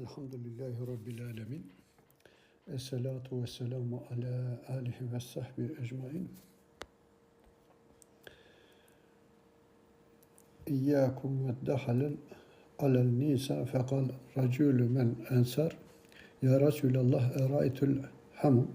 Elhamdülillahi Rabbil Alemin. Esselatu ve selamu ala alihi ve sahbihi ecmain. İyyâkum ve dehalen alel nisa fekal racülü men ensar Ya Resulallah eraytül hamu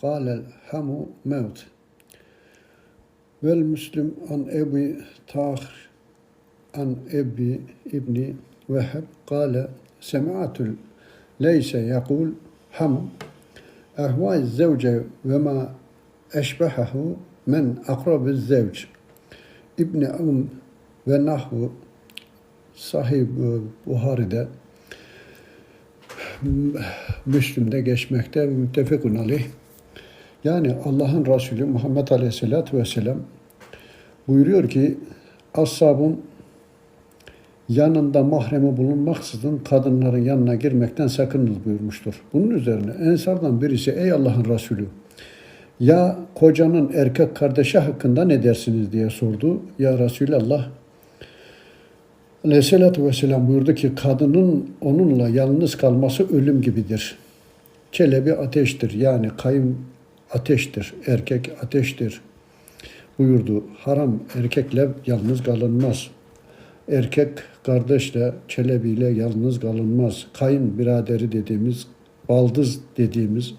Kâlel hamu mevt Vel Müslim an Ebi Tahir an Ebi İbni Veheb kâle leyse yakul ham ehvâ zevce ve ma eşbehahu men akrabı zevc İbni Um ve Nahvu Sahih Buhari'de Müslüm'de geçmekte ve müttefekun aleyh. Yani Allah'ın Resulü Muhammed Aleyhisselatü Vesselam buyuruyor ki ashabın yanında mahremi bulunmaksızın kadınların yanına girmekten sakınınız buyurmuştur. Bunun üzerine Ensardan birisi ey Allah'ın Resulü ya kocanın erkek kardeşi hakkında ne dersiniz diye sordu. Ya Resulallah Aleyhisselatü Vesselam buyurdu ki kadının onunla yalnız kalması ölüm gibidir. Çelebi ateştir yani kayın ateştir, erkek ateştir buyurdu. Haram erkekle yalnız kalınmaz. Erkek kardeşle, çelebiyle yalnız kalınmaz. Kayın biraderi dediğimiz, baldız dediğimiz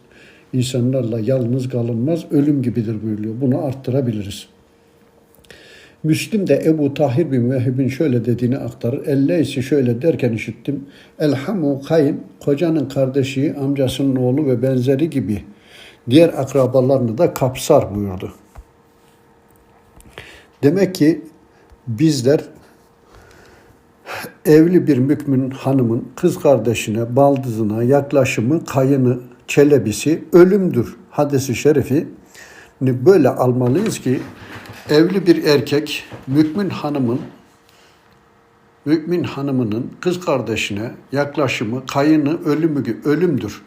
insanlarla yalnız kalınmaz. Ölüm gibidir buyuruyor. Bunu arttırabiliriz. Müslim de Ebu Tahir bin Vehib'in şöyle dediğini aktarır. Elleysi şöyle derken işittim. Elhamu kayın, kocanın kardeşi, amcasının oğlu ve benzeri gibi diğer akrabalarını da kapsar buyurdu. Demek ki bizler evli bir mümin hanımın kız kardeşine, baldızına yaklaşımı, kayını, çelebisi ölümdür. Hadisi şerifi böyle almalıyız ki evli bir erkek mümin hanımın mümin hanımının kız kardeşine yaklaşımı, kayını, ölümü ölümdür.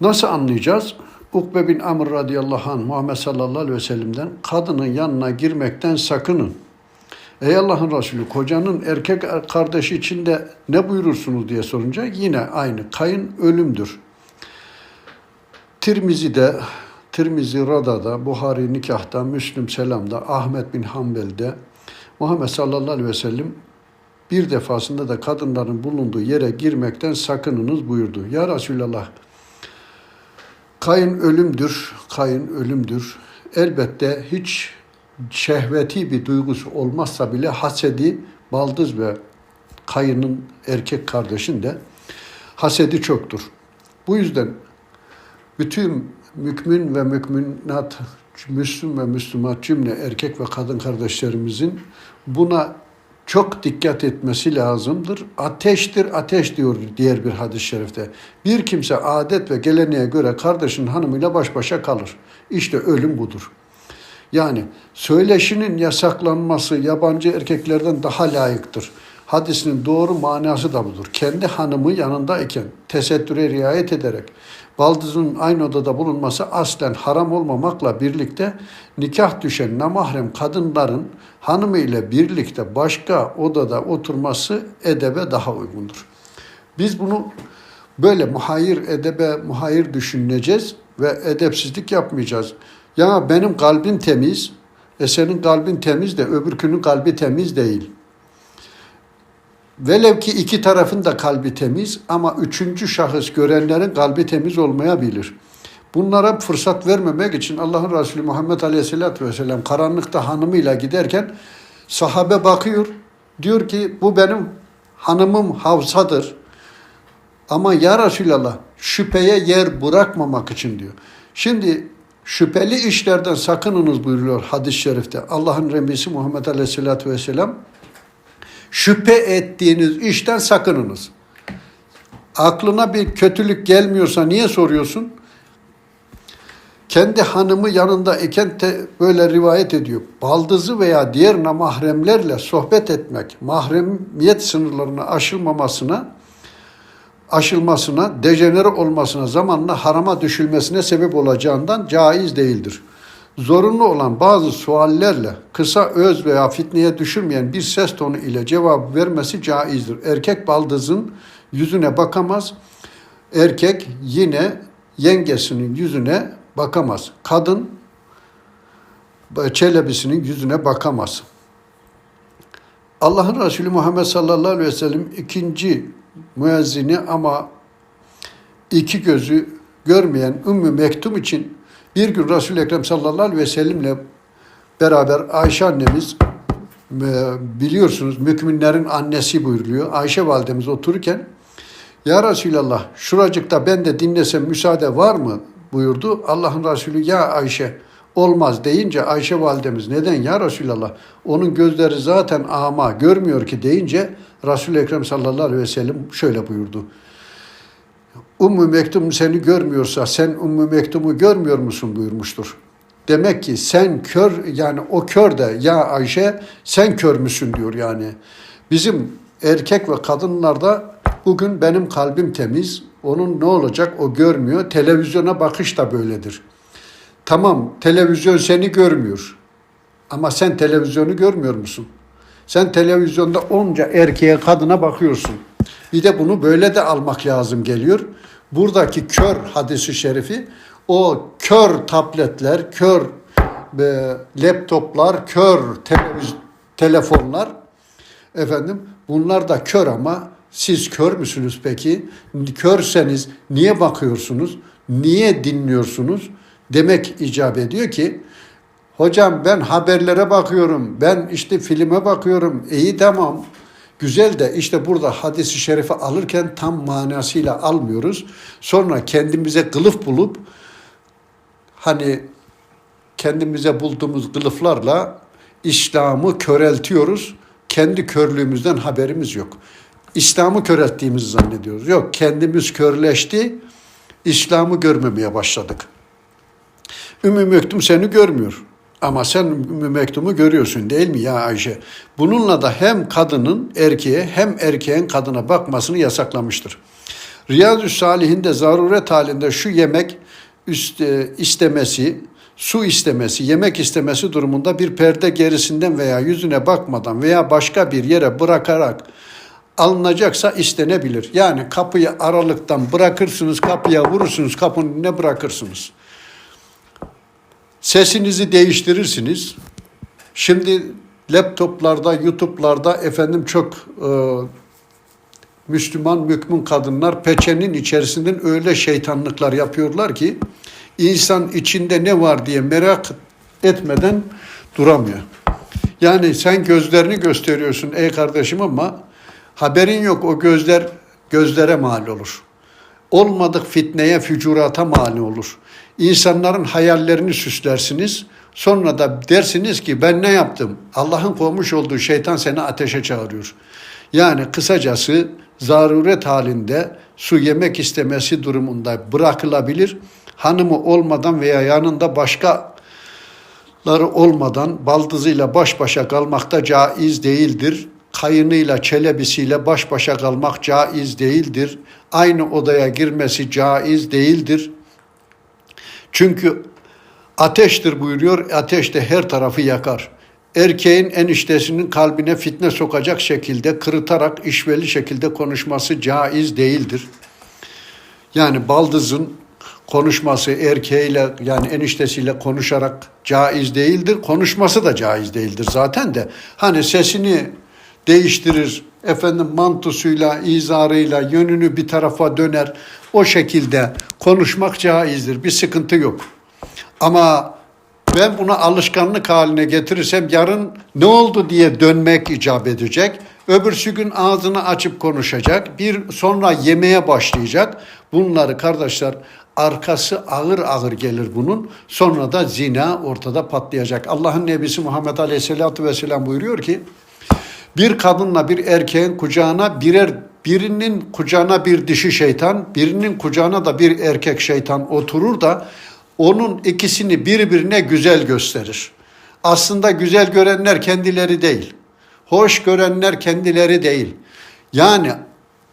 Nasıl anlayacağız? Ukbe bin Amr radıyallahu anh Muhammed sallallahu aleyhi ve sellem'den kadının yanına girmekten sakının. Ey Allah'ın Resulü kocanın erkek kardeşi için de ne buyurursunuz diye sorunca yine aynı. Kayın ölümdür. Tirmizi'de, Tirmizi Rada'da, Buhari Nikah'ta, Müslüm Selam'da, Ahmet bin Hanbel'de, Muhammed sallallahu aleyhi ve sellem bir defasında da kadınların bulunduğu yere girmekten sakınınız buyurdu. Ya Resulallah, kayın ölümdür, kayın ölümdür. Elbette hiç şehveti bir duygusu olmazsa bile hasedi baldız ve kayının erkek kardeşinde hasedi çoktur. Bu yüzden bütün mümin ve müminat, Müslüm ve Müslümat cümle erkek ve kadın kardeşlerimizin buna çok dikkat etmesi lazımdır. Ateştir, ateş diyor diğer bir hadis-i şerifte. Bir kimse adet ve geleneğe göre kardeşin hanımıyla baş başa kalır. İşte ölüm budur. Yani söyleşinin yasaklanması yabancı erkeklerden daha layıktır. Hadisinin doğru manası da budur. Kendi hanımı yanındayken tesettüre riayet ederek baldızın aynı odada bulunması aslen haram olmamakla birlikte nikah düşen namahrem kadınların hanımı ile birlikte başka odada oturması edebe daha uygundur. Biz bunu böyle muhayir edebe muhayir düşüneceğiz ve edepsizlik yapmayacağız. Ya benim kalbim temiz, e senin kalbin temiz de öbürkünün kalbi temiz değil. Velev ki iki tarafın da kalbi temiz ama üçüncü şahıs görenlerin kalbi temiz olmayabilir. Bunlara fırsat vermemek için Allah'ın Resulü Muhammed Aleyhisselatü Vesselam karanlıkta hanımıyla giderken sahabe bakıyor. Diyor ki bu benim hanımım Havsadır. Ama ya Resulallah şüpheye yer bırakmamak için diyor. Şimdi şüpheli işlerden sakınınız buyuruyor hadis-i şerifte. Allah'ın Remisi Muhammed Aleyhisselatü Vesselam şüphe ettiğiniz işten sakınınız. Aklına bir kötülük gelmiyorsa niye soruyorsun? Kendi hanımı yanında iken de böyle rivayet ediyor. Baldızı veya diğer namahremlerle sohbet etmek, mahremiyet sınırlarını aşılmamasına, aşılmasına, dejenere olmasına, zamanla harama düşülmesine sebep olacağından caiz değildir zorunlu olan bazı suallerle kısa öz veya fitneye düşürmeyen bir ses tonu ile cevap vermesi caizdir. Erkek baldızın yüzüne bakamaz. Erkek yine yengesinin yüzüne bakamaz. Kadın çelebisinin yüzüne bakamaz. Allah'ın Resulü Muhammed sallallahu aleyhi ve sellem ikinci müezzini ama iki gözü görmeyen Ümmü Mektum için bir gün Resul-i Ekrem sallallahu aleyhi ve sellemle beraber Ayşe annemiz e, biliyorsunuz müminlerin annesi buyuruluyor. Ayşe validemiz otururken Ya Resulallah şuracıkta ben de dinlesem müsaade var mı buyurdu. Allah'ın Resulü ya Ayşe olmaz deyince Ayşe validemiz neden ya Resulallah onun gözleri zaten ama görmüyor ki deyince Resul-i Ekrem sallallahu aleyhi ve sellem şöyle buyurdu. Ümmü Mektum seni görmüyorsa sen Ümmü Mektum'u görmüyor musun buyurmuştur. Demek ki sen kör yani o kör de ya Ayşe sen kör müsün diyor yani. Bizim erkek ve kadınlarda bugün benim kalbim temiz. Onun ne olacak o görmüyor. Televizyona bakış da böyledir. Tamam televizyon seni görmüyor. Ama sen televizyonu görmüyor musun? Sen televizyonda onca erkeğe kadına bakıyorsun. Bir de bunu böyle de almak lazım geliyor. Buradaki kör hadisi şerifi o kör tabletler, kör e, laptoplar, kör televiz telefonlar efendim bunlar da kör ama siz kör müsünüz peki? Körseniz niye bakıyorsunuz? Niye dinliyorsunuz? Demek icap ediyor ki hocam ben haberlere bakıyorum, ben işte filme bakıyorum. İyi tamam. Güzel de işte burada hadisi şerifi alırken tam manasıyla almıyoruz. Sonra kendimize kılıf bulup hani kendimize bulduğumuz kılıflarla İslam'ı köreltiyoruz. Kendi körlüğümüzden haberimiz yok. İslam'ı körelttiğimizi zannediyoruz. Yok kendimiz körleşti. İslam'ı görmemeye başladık. Ümmü Mektum seni görmüyor. Ama sen Ümmü Mektum'u görüyorsun değil mi ya Ayşe? Bununla da hem kadının erkeğe hem erkeğin kadına bakmasını yasaklamıştır. Riyazü Salihinde zaruret halinde şu yemek istemesi, su istemesi, yemek istemesi durumunda bir perde gerisinden veya yüzüne bakmadan veya başka bir yere bırakarak alınacaksa istenebilir. Yani kapıyı aralıktan bırakırsınız, kapıya vurursunuz, kapının önüne bırakırsınız. Sesinizi değiştirirsiniz. Şimdi laptoplarda, YouTube'larda efendim çok e, Müslüman mümin kadınlar peçenin içerisinden öyle şeytanlıklar yapıyorlar ki insan içinde ne var diye merak etmeden duramıyor. Yani sen gözlerini gösteriyorsun ey kardeşim ama haberin yok o gözler gözlere mal olur. Olmadık fitneye, fücurata mani olur. İnsanların hayallerini süslersiniz. Sonra da dersiniz ki ben ne yaptım? Allah'ın kovmuş olduğu şeytan seni ateşe çağırıyor. Yani kısacası zaruret halinde su yemek istemesi durumunda bırakılabilir. Hanımı olmadan veya yanında başkaları olmadan baldızıyla baş başa kalmak da caiz değildir. Kayınıyla, çelebisiyle baş başa kalmak caiz değildir. Aynı odaya girmesi caiz değildir. Çünkü ateştir buyuruyor, ateş de her tarafı yakar. Erkeğin eniştesinin kalbine fitne sokacak şekilde, kırıtarak, işveli şekilde konuşması caiz değildir. Yani baldızın konuşması erkeğiyle yani eniştesiyle konuşarak caiz değildir. Konuşması da caiz değildir zaten de. Hani sesini değiştirir, efendim mantısıyla, izarıyla yönünü bir tarafa döner. O şekilde konuşmak caizdir. Bir sıkıntı yok. Ama ben buna alışkanlık haline getirirsem yarın ne oldu diye dönmek icap edecek. Öbürsü gün ağzını açıp konuşacak. Bir sonra yemeye başlayacak. Bunları kardeşler arkası ağır ağır gelir bunun. Sonra da zina ortada patlayacak. Allah'ın Nebisi Muhammed Aleyhisselatü Vesselam buyuruyor ki bir kadınla bir erkeğin kucağına birer birinin kucağına bir dişi şeytan, birinin kucağına da bir erkek şeytan oturur da onun ikisini birbirine güzel gösterir. Aslında güzel görenler kendileri değil. Hoş görenler kendileri değil. Yani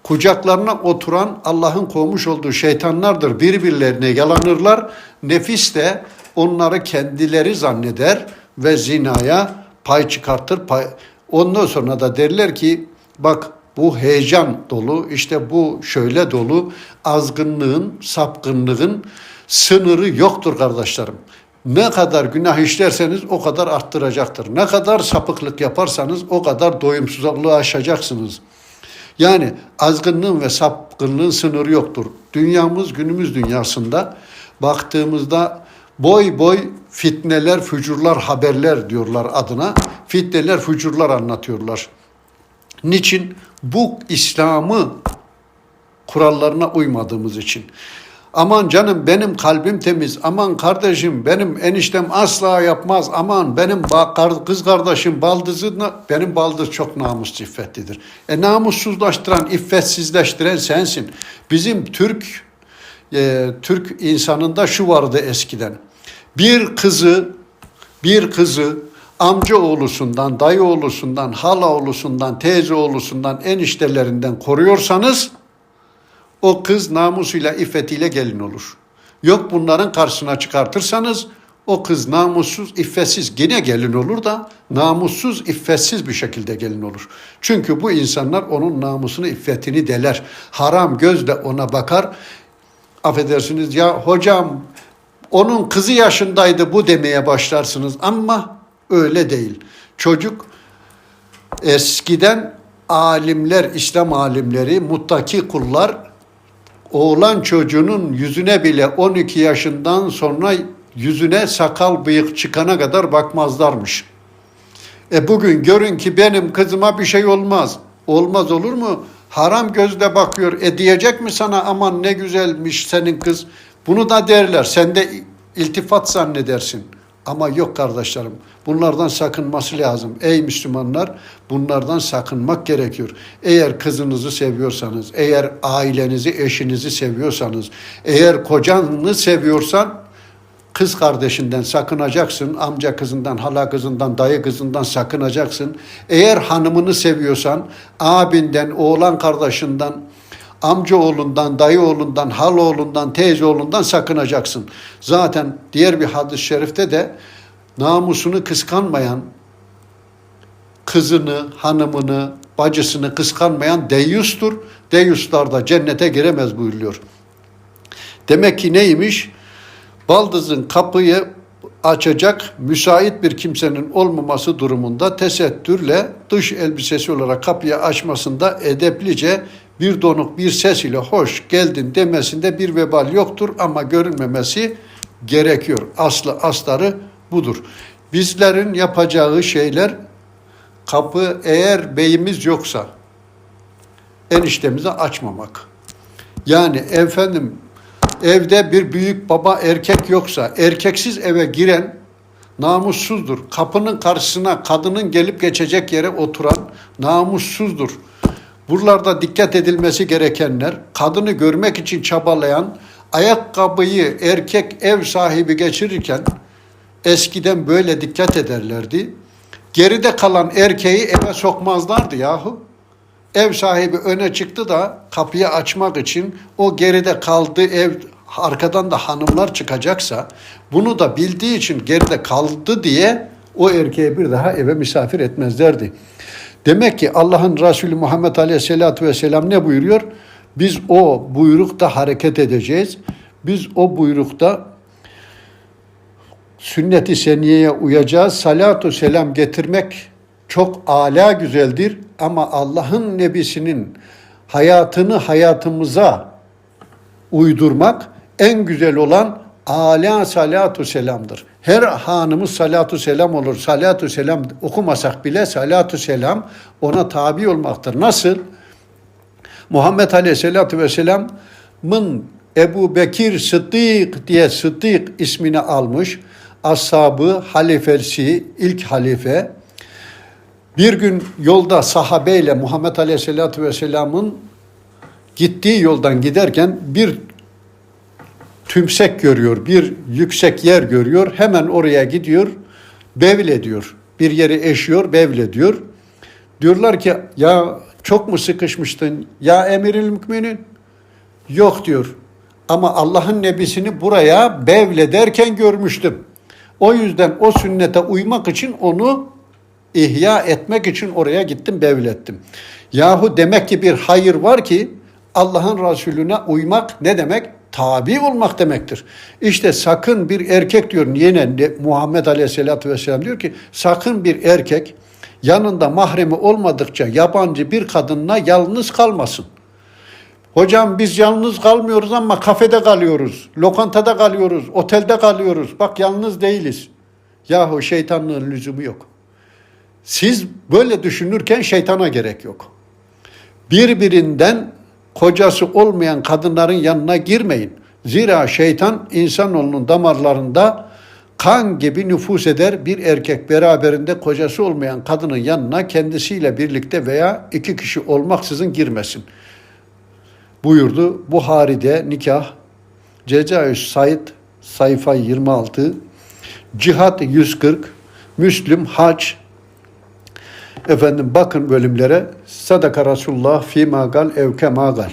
kucaklarına oturan Allah'ın kovmuş olduğu şeytanlardır. Birbirlerine yalanırlar. Nefis de onları kendileri zanneder ve zinaya pay çıkartır. Pay... Ondan sonra da derler ki bak bu heyecan dolu, işte bu şöyle dolu azgınlığın, sapkınlığın sınırı yoktur kardeşlerim. Ne kadar günah işlerseniz o kadar arttıracaktır. Ne kadar sapıklık yaparsanız o kadar doyumsuzluğu aşacaksınız. Yani azgınlığın ve sapkınlığın sınırı yoktur. Dünyamız günümüz dünyasında baktığımızda boy boy fitneler, fücurlar, haberler diyorlar adına. Fitneler, fücurlar anlatıyorlar. Niçin? Bu İslam'ı kurallarına uymadığımız için. Aman canım benim kalbim temiz. Aman kardeşim benim eniştem asla yapmaz. Aman benim kız kardeşim baldızı benim baldız çok namus iffetlidir. E namussuzlaştıran, iffetsizleştiren sensin. Bizim Türk e, Türk insanında şu vardı eskiden. Bir kızı bir kızı amca oğlusundan, dayı oğlusundan, hala oğlusundan, teyze oğlusundan, eniştelerinden koruyorsanız o kız namusuyla, iffetiyle gelin olur. Yok bunların karşısına çıkartırsanız o kız namussuz, iffetsiz yine gelin olur da namussuz, iffetsiz bir şekilde gelin olur. Çünkü bu insanlar onun namusunu, iffetini deler. Haram gözle ona bakar. Affedersiniz ya hocam onun kızı yaşındaydı bu demeye başlarsınız ama öyle değil. Çocuk eskiden alimler, İslam alimleri, muttaki kullar oğlan çocuğunun yüzüne bile 12 yaşından sonra yüzüne sakal bıyık çıkana kadar bakmazlarmış. E bugün görün ki benim kızıma bir şey olmaz. Olmaz olur mu? Haram gözle bakıyor. E diyecek mi sana aman ne güzelmiş senin kız. Bunu da derler. Sen de iltifat zannedersin. Ama yok kardeşlerim. Bunlardan sakınması lazım. Ey Müslümanlar bunlardan sakınmak gerekiyor. Eğer kızınızı seviyorsanız, eğer ailenizi, eşinizi seviyorsanız, eğer kocanı seviyorsan kız kardeşinden sakınacaksın, amca kızından, hala kızından, dayı kızından sakınacaksın. Eğer hanımını seviyorsan abinden, oğlan kardeşinden, amca oğlundan, dayı oğlundan, hal oğlundan, teyze oğlundan sakınacaksın. Zaten diğer bir hadis-i şerifte de namusunu kıskanmayan, kızını, hanımını, bacısını kıskanmayan deyyustur. Deyyuslar da cennete giremez buyuruyor. Demek ki neymiş? Baldızın kapıyı açacak müsait bir kimsenin olmaması durumunda tesettürle dış elbisesi olarak kapıyı açmasında edeplice bir donuk bir ses ile hoş geldin demesinde bir vebal yoktur ama görünmemesi gerekiyor. Aslı astarı budur. Bizlerin yapacağı şeyler kapı eğer beyimiz yoksa eniştemizi açmamak. Yani efendim evde bir büyük baba erkek yoksa erkeksiz eve giren namussuzdur. Kapının karşısına kadının gelip geçecek yere oturan namussuzdur. Buralarda dikkat edilmesi gerekenler kadını görmek için çabalayan ayakkabıyı erkek ev sahibi geçirirken eskiden böyle dikkat ederlerdi. Geride kalan erkeği eve sokmazlardı yahu. Ev sahibi öne çıktı da kapıyı açmak için o geride kaldı ev arkadan da hanımlar çıkacaksa bunu da bildiği için geride kaldı diye o erkeği bir daha eve misafir etmezlerdi. Demek ki Allah'ın Resulü Muhammed Aleyhisselatü Vesselam ne buyuruyor? Biz o buyrukta hareket edeceğiz. Biz o buyrukta sünnet-i seniyeye uyacağız. Salatu selam getirmek çok âlâ güzeldir ama Allah'ın nebisinin hayatını hayatımıza uydurmak en güzel olan âlâ salatu selamdır. Her hanımız salatu selam olur. Salatu selam okumasak bile salatu selam ona tabi olmaktır. Nasıl? Muhammed Aleyhisselatü Vesselam'ın Ebu Bekir Sıddık diye Sıddık ismini almış. Ashabı, halifesi, ilk halife. Bir gün yolda sahabeyle Muhammed Aleyhisselatü Vesselam'ın gittiği yoldan giderken bir tümsek görüyor, bir yüksek yer görüyor. Hemen oraya gidiyor, bevl ediyor. Bir yeri eşiyor, bevl ediyor. Diyorlar ki ya çok mu sıkışmıştın ya emiril müminin? Yok diyor. Ama Allah'ın nebisini buraya bevl ederken görmüştüm. O yüzden o sünnete uymak için onu ihya etmek için oraya gittim, bevlettim. Yahu demek ki bir hayır var ki Allah'ın Resulüne uymak ne demek? Tabi olmak demektir. İşte sakın bir erkek diyor yine ne- Muhammed Aleyhisselatü Vesselam diyor ki sakın bir erkek yanında mahremi olmadıkça yabancı bir kadınla yalnız kalmasın. Hocam biz yalnız kalmıyoruz ama kafede kalıyoruz, lokantada kalıyoruz, otelde kalıyoruz. Bak yalnız değiliz. Yahu şeytanlığın lüzumu yok. Siz böyle düşünürken şeytana gerek yok. Birbirinden kocası olmayan kadınların yanına girmeyin. Zira şeytan insanoğlunun damarlarında kan gibi nüfus eder. Bir erkek beraberinde kocası olmayan kadının yanına kendisiyle birlikte veya iki kişi olmaksızın girmesin. Buyurdu Buhari'de nikah, Cecaüs Said sayfa 26, Cihat 140, Müslüm Hac, Efendim bakın bölümlere. Sadaka Resulullah fi magal evke magal.